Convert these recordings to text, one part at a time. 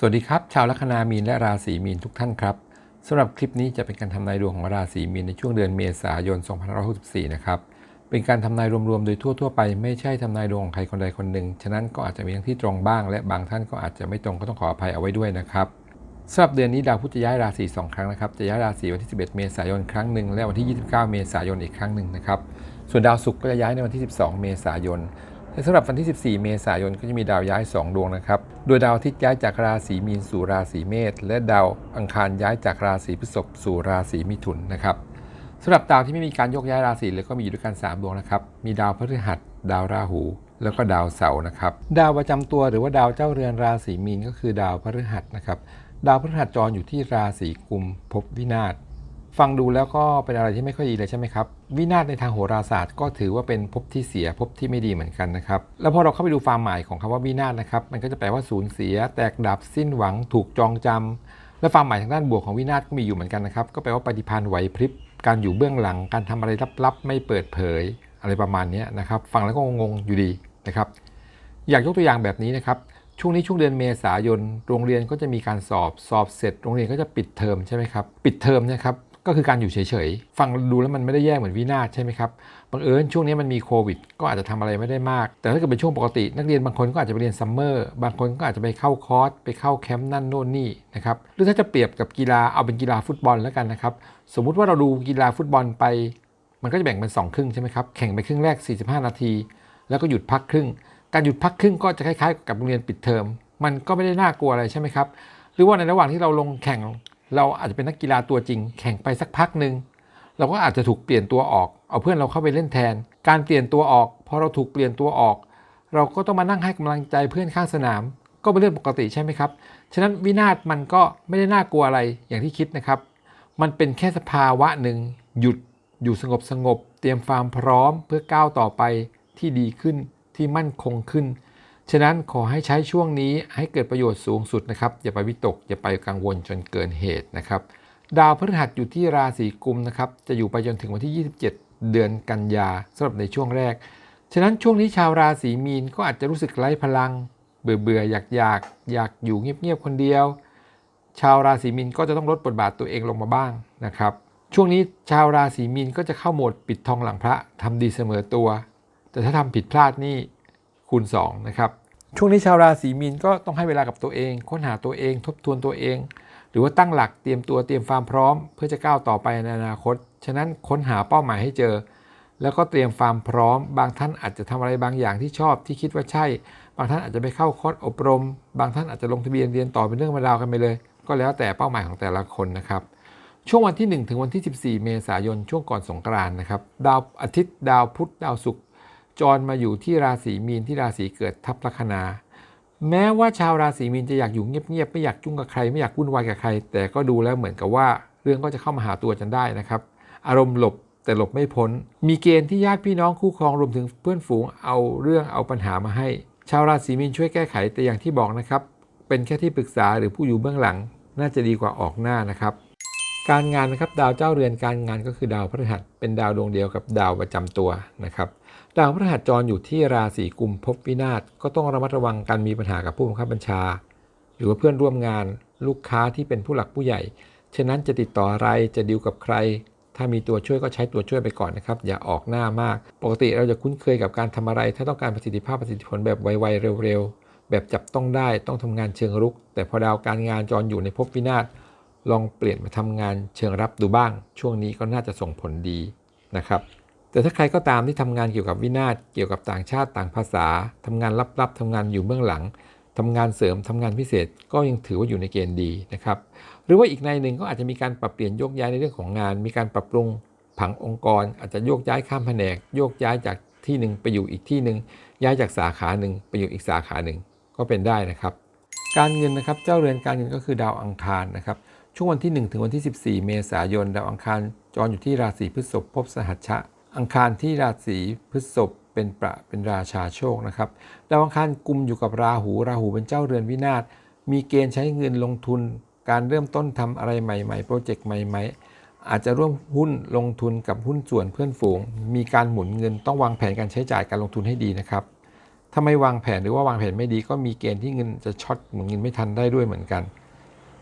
สวัสดีครับ ชาวลัคนามีนและราศีมีนทุกท่านครับสำหรับคลิปนี้จะเป็นการทำนายดวงของราศีมีนในช่วงเดือนเมษายน 2564 นะครับเป็นการทำนายรวมๆโดยทั่วๆไปไม่ใช่ทำนายดวงของใครคนใดคนหนึ่ง ฉะนั้นก็อาจจะมีทั้งที่ตรงบ้าง และบางท่านก็อาจจะไม่ตรงก็ต้องขออภัยเอาไว้ด้วยนะครับสำหรับเดือนนี้ดาวพุธจะย้ายราศี2ครั้งนะครับจะย้ายราศีวันที่ 11 เมษายนครั้งหนึ่งและวันที่ 29 เมษายนอีกครั้งหนึ่งนะครับส่วนดาวศุกร์ก็จะย้ายในวันที่ 12 เมษายน สำหรับวันที่ 14 เมษายนก็จะมีดาวย้าย 2 ดวงนะครับ โดยดาวอาทิตย์ย้ายจากราศีมีนสู่ราศีเมษ และดาวอังคารย้ายจากราศีพฤษภสู่ราศีมิถุนนะครับสำหรับดาวที่ไม่มีการยกย้ายราศีเลยก็มีอยู่ด้วยกัน 3 ดวงนะครับ มีดาวพฤหัส ดาวราหู แล้วก็ดาวเสาร์นะครับ ดาวประจำตัวหรือว่าดาวเจ้าเรือนราศีมีนก็คือดาวพฤหัสนะครับ ดาวพฤหัสจรอยู่ที่ราศีกุมภพวินาศ ฟังดูแล้วก็เป็นอะไรที่ไม่ค่อยดีเลยใช่ไหมครับ วินาศในทางโหราศาสตร์ก็ถือว่าเป็นภพที่เสียภพที่ไม่ดีเหมือนกันนะครับ แล้วพอเราเข้าไปดูความหมายของคำว่าวินาศนะครับ มันก็จะแปลว่าสูญเสีย แตกดับสิ้นหวัง ถูกจองจำและความหมายทางด้านบวกของวินาศก็มีอยู่เหมือนกันนะครับ ก็แปลว่าปฏิพันธ์ไหวพริบ การอยู่เบื้องหลัง การทำอะไรลับๆ ไม่เปิดเผย อะไรประมาณนี้นะครับ ฟังแล้วก็งงอยู่ดีนะครับ อยากยกตัวอย่างแบบนี้นะครับช่วงนี้ช่วงเดือนเมษายน โรงเรียนก็จะมีการสอบ สอบเสร็จ โรงเรียนก็จะปิดเทอมใช่ไหมครับ ปิดเทอมนะครับ ก็คือการอยู่เฉยๆ ฟังดูแล้วมันไม่ได้แย่เหมือนวินาศใช่ไหมครับบังเอิญช่วงนี้มันมีโควิด ก็อาจจะทำอะไรไม่ได้มาก แต่ถ้าเกิดเป็นช่วงปกติ นักเรียนบางคนก็อาจจะไปเรียนซัมเมอร์บางคนก็อาจจะไปเข้าคอร์สไปเข้าแคมป์นั่นโน่นนี่นะครับหรือถ้าจะเปรียบกับกีฬาเอาเป็นกีฬาฟุตบอลแล้วกันนะครับสมมุติว่าเราดูกีฬาฟุตบอลไป มันก็จะแบ่งเป็นสองครึ่งใช่ไหมครับแข่งไปครึ่งแรก 45 นาที แล้วก็หยุดพักครึ่ง การหยุดพักครึ่งก็จะคล้ายๆ กับโรงเรียนปิดเทอมมันก็ไม่ได้น่ากลัวอะไรใช่ไหมครับหรือว่าในระหว่างที่เราลงแข่ง เราอาจจะเป็นนักกีฬาตัวจริง แข่งไปสักพักหนึ่งเราก็อาจจะถูกเปลี่ยนตัวออก เอาเพื่อนเราเข้าไปเล่นแทน การเปลี่ยนตัวออกพอเราถูกเปลี่ยนตัวออก เราก็ต้องมานั่งให้กำลังใจเพื่อนข้างสนาม ก็เป็นเรื่องปกติใช่ไหมครับ ฉะนั้นวินาศมันก็ไม่ได้น่ากลัวอะไรอย่างที่คิดนะครับ มันเป็นแค่สภาวะหนึ่งหยุดอยู่สงบสงบ เตรียมความพร้อมเพื่อก้าวต่อไปที่ดีขึ้นที่มั่นคงขึ้น ฉะนั้นขอให้ใช้ช่วงนี้ให้เกิดประโยชน์สูงสุดนะครับ อย่าไปวิตก อย่าไปกังวลจนเกินเหตุนะครับ ดาวพฤหัสอยู่ที่ราศีกุมนะครับ จะอยู่ไปจนถึงวันที่ 27 เดือนกันยาสำหรับในช่วงแรก ฉะนั้นช่วงนี้ชาวราศีมีนก็อาจจะรู้สึกไร้พลัง เบื่อเบื่ออยากอยากอยากอยู่เงียบๆคนเดียว ชาวราศีมีนก็จะต้องลดบทบาทตัวเองลงมาบ้างนะครับ ช่วงนี้ชาวราศีมีนก็จะเข้าโหมดปิดทองหลังพระทำดีเสมอตัว แต่ถ้าทำผิดพลาดนี่ คูณ2นะครับช่วงนี้ชาวราศีมีนก็ต้องให้เวลากับตัวเอง ค้นหาตัวเองทบทวนตัวเอง หรือว่าตั้งหลักเตรียมตัวเตรียมความพร้อม เพื่อจะก้าวต่อไปในอนาคต ฉะนั้นค้นหาเป้าหมายให้เจอ แล้วก็เตรียมความพร้อม บางท่านอาจจะทำอะไรบางอย่างที่ชอบที่คิดว่าใช่ บางท่านอาจจะไปเข้าคอร์สอบรม บางท่านอาจจะลงทะเบียนเรียนต่อเป็นเรื่องเป็นราวกันไปเลย ก็แล้วแต่เป้าหมายของแต่ละคนนะครับช่วงวันที่ 1 ถึงวันที่ 14 เมษายนช่วงก่อนสงกรานนะครับดาวอาทิตย์ ดาวพุธดาวศุกร์ จรมาอยู่ที่ราศีมีนที่ราศีเกิดทับลัคนา แม้ว่าชาวราศีมีนจะอยากอยู่เงียบๆไม่อยากจุ้งกับใคร ไม่อยากวุ่นวายกับใคร แต่ก็ดูแล้วเหมือนกับว่า เรื่องก็จะเข้ามาหาตัวจนได้นะครับ อารมณ์หลบแต่หลบไม่พ้น มีเกณฑ์ที่ญาติพี่น้องคู่ครองรวมถึงเพื่อนฝูงเอาเรื่องเอาปัญหามาให้ ชาวราศีมีนช่วยแก้ไขแต่อย่างที่บอกนะครับ เป็นแค่ที่ปรึกษาหรือผู้อยู่เบื้องหลัง น่าจะดีกว่าออกหน้านะครับ การงานนะครับดาวเจ้าเรือนการงานก็คือดาวพฤหัสเป็นดาวดวงเดียวกับดาวประจำตัวนะครับ ดาวพฤหัสจรอยู่ที่ราศีกุมภพวินาศก็ต้องระมัดระวังการมีปัญหากับผู้บังคับบัญชา หรือว่าเพื่อนร่วมงานลูกค้าที่เป็นผู้หลักผู้ใหญ่ ฉะนั้นจะติดต่ออะไรจะดีลกับใคร ถ้ามีตัวช่วยก็ใช้ตัวช่วยไปก่อนนะครับ อย่าออกหน้ามาก ปกติเราจะคุ้นเคยกับการทำอะไร ถ้าต้องการประสิทธิภาพประสิทธิผลแบบไวๆเร็วๆ แบบจับต้องได้ต้องทำงานเชิงรุก แต่พอดาวการงานจรอยู่ในภพวินาศลองเปลี่ยนมาทำงานเชิงรับดูบ้าง ช่วงนี้ก็น่าจะส่งผลดีนะครับ แต่ถ้าใครก็ตามที่ทำงานเกี่ยวกับวินาศเกี่ยวกับต่างชาติต่างภาษาทำงานลับๆทำงานอยู่เบื้องหลังทำงานเสริมทำงานพิเศษก็ยังถือว่าอยู่ในเกณฑ์ดีนะครับ หรือว่าอีกในหนึ่งก็อาจจะมีการปรับเปลี่ยนโยกย้ายในเรื่องของงาน มีการปรับปรุงผังองค์กร อาจจะโยกย้ายข้ามแผนก โยกย้ายจากที่หนึ่งไปอยู่อีกที่หนึ่งย้ายจากสาขาหนึ่งไปอยู่อีกสาขาหนึ่งก็เป็นได้นะครับ การเงินนะครับเจ้าเรือนการเงินก็คือดาวอังคารนะครับช่วงวันที่ 1 ถึงวันที่ 14 เมษายนดาวอังคารจรอยู่ที่ราศีพฤษภภพสหัชชะ อังคารที่ราศีพฤษภเป็นประเป็นราชาโชคนะครับดาวอังคารกุมอยู่กับราหูราหูเป็นเจ้าเรือนวินาศมีเกณฑ์ใช้เงินลงทุน การเริ่มต้นทำอะไรใหม่ๆโปรเจกต์ใหม่ๆ อาจจะร่วมหุ้นลงทุนกับหุ้นส่วนเพื่อนฝูง มีการหมุนเงินต้องวางแผนการใช้จ่ายการลงทุนให้ดีนะครับถ้าไม่วางแผนหรือว่าวางแผนไม่ดีก็มีเกณฑ์ที่เงินจะช็อตเหมือนเงินไม่ทันได้ด้วยเหมือนกัน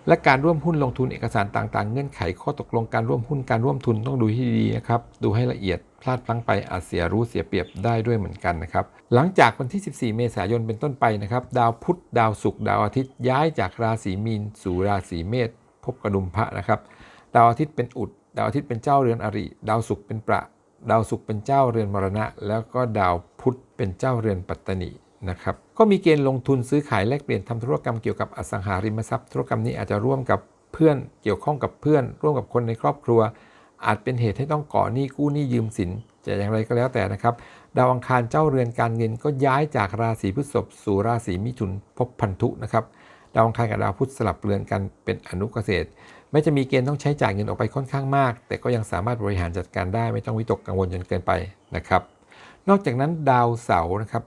และการร่วมหุ้นลงทุนเอกสารต่างๆ เงื่อนไขข้อตกลงการร่วมหุ้นการร่วมทุนต้องดูให้ดีนะครับ ดูให้ละเอียดพลาดพลั้งไปอาจเสียรู้เสียเปรียบได้ด้วยเหมือนกันนะครับ หลังจากวันที่ 14 เมษายนเป็นต้นไปนะครับ ดาวพุธดาวศุกร์ดาวอาทิตย์ย้ายจากราศีมีน สู่ราศีเมษพบกระดุมพระนะครับ ดาวอาทิตย์เป็นอุด ดาวอาทิตย์เป็นเจ้าเรือนอริ ดาวศุกร์เป็นประ ดาวศุกร์เป็นเจ้าเรือนมรณะ แล้วก็ดาวพุธเป็นเจ้าเรือนปัตตนิ นะครับก็มีเกณฑ์ลงทุนซื้อขายแลกเปลี่ยนทำธุรกรรมเกี่ยวกับอสังหาริมทรัพย์ธุรกรรมนี้อาจจะร่วมกับเพื่อนเกี่ยวข้องกับเพื่อน ร่วมกับคนในครอบครัว อาจเป็นเหตุให้ต้องก่อหนี้กู้หนี้ยืมสินจะอย่างไรก็แล้วแต่นะครับ ดาวอังคารเจ้าเรือนการเงินก็ย้ายจากราศีพฤษภสู่ราศีมิถุนพบพันธุนะครับดาวอังคารกับดาวพุธสลับเรือนกันเป็นอนุเกษตรแม้จะมีเกณฑ์ต้องใช้จ่ายเงินออกไปค่อนข้างมาก แต่ก็ยังสามารถบริหารจัดการได้ไม่ต้องวิตกกังวลจนเกินไปนะครับ นอกจากนั้นดาวเสาร์นะครับ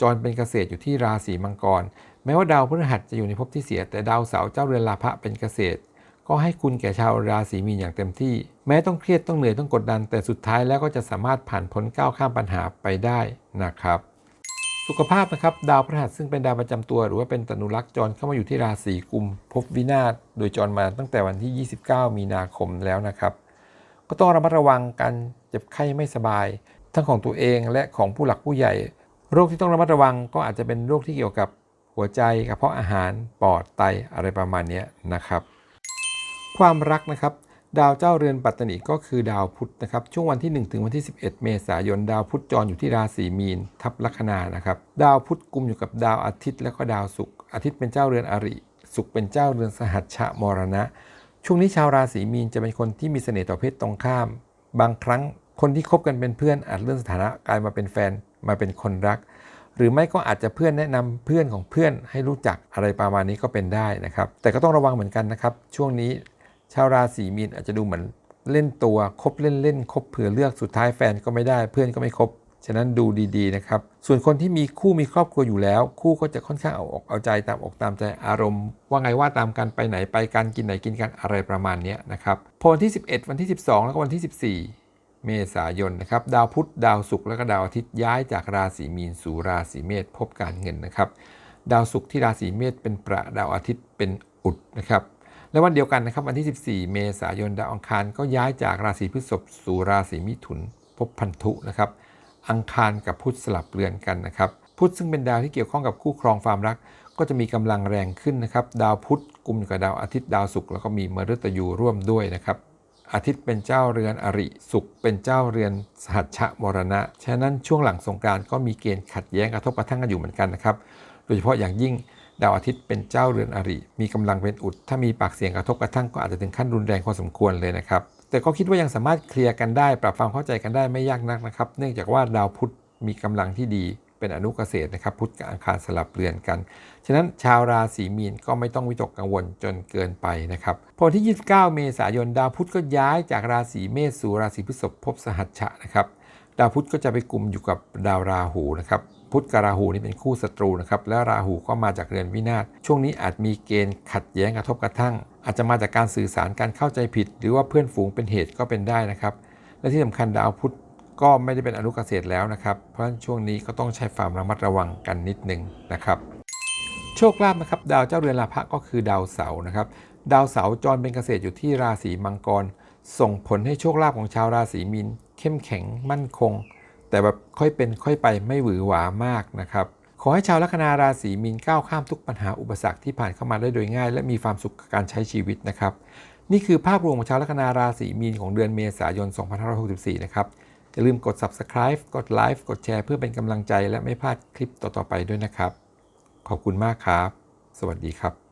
จรเป็นเกษตรอยู่ที่ราศีมังกร แม้ว่าดาวพฤหัสจะอยู่ในภพที่เสีย แต่ดาวเสาร์เจ้าเรือนลาภะเป็นเกษตร ก็ให้คุณแก่ชาวราศีมีนอย่างเต็มที่ แม้ต้องเครียดต้องเหนื่อยต้องกดดัน แต่สุดท้ายแล้วก็จะสามารถผ่านพ้นก้าวข้ามปัญหาไปได้นะครับ สุขภาพนะครับดาวพฤหัสซึ่งเป็นดาวประจำตัว หรือว่าเป็นตนุรักษ์จรเข้ามาอยู่ที่ราศีกุมภพวินาศโดยจรมาตั้งแต่วันที่ 29 มีนาคมแล้วนะครับ ก็ต้องระมัดระวังการเจ็บไข้ไม่สบาย ทั้งของตัวเองและของผู้หลักผู้ใหญ่ โรคที่ต้องระมัดระวังก็อาจจะเป็นโรคที่เกี่ยวกับหัวใจกระเพาะอาหารปอดไตอะไรประมาณนี้นะครับ ความรักนะครับ ดาวเจ้าเรือนปัตตนิก็คือดาวพุธนะครับ ช่วงวันที่ 1 ถึงวันที่ 11 เมษายน ดาวพุธจรอยู่ที่ราศีมีน ทับลัคนานะครับ ดาวพุธกุมอยู่กับดาวอาทิตย์แล้วก็ดาวศุกร์อาทิตย์เป็นเจ้าเรือนอริศุกร์เป็นเจ้าเรือนสหัชชะมรณะ ช่วงนี้ชาวราศีมีนจะเป็นคนที่มีเสน่ห์ต่อเพศตรงข้าม บางครั้งคนที่คบกันเป็นเพื่อนอาจเลื่อนสถานะกลายมาเป็นแฟน มาเป็นคนรัก หรือไม่ก็อาจจะเพื่อนแนะนำเพื่อนของเพื่อนให้รู้จักอะไรประมาณนี้ก็เป็นได้นะครับ แต่ก็ต้องระวังเหมือนกันนะครับ ช่วงนี้ชาวราศีมีนอาจจะดูเหมือนเล่นตัวคบเล่นเล่นคบเผื่อเลือกสุดท้ายแฟนก็ไม่ได้ เพื่อนก็ไม่คบฉะนั้นดูดีๆนะครับ ส่วนคนที่มีคู่มีครอบครัวอยู่แล้ว คู่ก็จะค่อนข้างเอาอกเอาใจตามอกตามใจอารมณ์ ว่าไงว่าตามกันไปไหนไปกันกินไหนกินกันอะไรประมาณนี้นะครับพอวันที่ 11 วันที่ 12 แล้วก็วันที่ 14 เมษายนนะครับดาวพุธดาวศุกร์และก็ดาวอาทิตย์ย้ายจากราศีมีนสู่ราศีเมษพบการเงินนะครับ ดาวศุกร์ที่ราศีเมษเป็นประดาวอาทิตย์เป็นอุดนะครับและวันเดียวกันนะครับวันที่ 14 เมษายนดาวอังคารก็ย้ายจากราศีพฤษภสู่ราศีมิถุนพบพันธุนะครับอังคารกับพุธสลับเรือนกันนะครับพุธซึ่งเป็นดาวที่เกี่ยวข้องกับคู่ครองความรัก ก็จะมีกำลังแรงขึ้นนะครับ ดาวพุธกลุ่มกับดาวอาทิตย์ดาวศุกร์แล้วก็มีมฤตยูร่วมด้วยนะครับ อาทิตย์เป็นเจ้าเรือนอริศุกร์เป็นเจ้าเรือนสหัชชะมรณะ ฉะนั้นช่วงหลังสงกานต์ก็มีเกณฑ์ขัดแย้งกระทบกระทั่งกันอยู่เหมือนกันนะครับ โดยเฉพาะอย่างยิ่งดาวอาทิตย์เป็นเจ้าเรือนอริ มีกำลังเป็นอุด ถ้ามีปากเสียงกระทบกระทั่งก็อาจจะถึงขั้นรุนแรงพอสมควรเลยนะครับ แต่ก็คิดว่ายังสามารถเคลียร์กันได้ ปรับความเข้าใจกันได้ไม่ยากนักนะครับ เนื่องจากว่าดาวพุธมีกำลังที่ดี เป็นอนุเกษตรนะครับพุธกับอังคารสลับเรือนกัน ฉะนั้นชาวราศีมีนก็ไม่ต้องวิตกกังวลจนเกินไปนะครับพอที่ 29 เมษายนดาวพุธก็ย้ายจากราศีเมษสู่ราศีพฤษภพบสหัชชะนะครับดาวพุธก็จะไปกลุ่มอยู่กับดาวราหูนะครับพุธกับราหูนี่เป็นคู่ศัตรูนะครับและราหูก็มาจากเรือนวินาศช่วงนี้อาจมีเกณฑ์ขัดแย้งกระทบกระทั่ง อาจจะมาจากการสื่อสารการเข้าใจผิด หรือว่าเพื่อนฝูงเป็นเหตุก็เป็นได้นะครับและที่สำคัญดาวพุธ ก็ไม่ได้เป็นอนุเกษตรแล้วนะครับ เพราะฉะนั้นช่วงนี้ก็ต้องใช้ความระมัดระวังกันนิดนึงนะครับ โชคลาภนะครับดาวเจ้าเรือนลาภะก็คือดาวเสาร์นะครับ ดาวเสาร์จรเป็นเกษตรอยู่ที่ราศีมังกร ส่งผลให้โชคลาภของชาวราศีมีนเข้มแข็งมั่นคง แต่แบบค่อยเป็นค่อยไปไม่หวือหวามากนะครับขอให้ชาวลัคนาราศีมีนก้าวข้ามทุกปัญหาอุปสรรคที่ผ่านเข้ามาได้โดยง่าย และมีความสุขกับการใช้ชีวิตนะครับ นี่คือภาพรวมของชาวลัคนาราศีมีนของเดือนเมษายน 2564 นะครับ อย่าลืมกด subscribe กดไลค์กดแชร์เพื่อเป็นกำลังใจและไม่พลาดคลิปต่อๆไปด้วยนะครับ ขอบคุณมากครับ สวัสดีครับ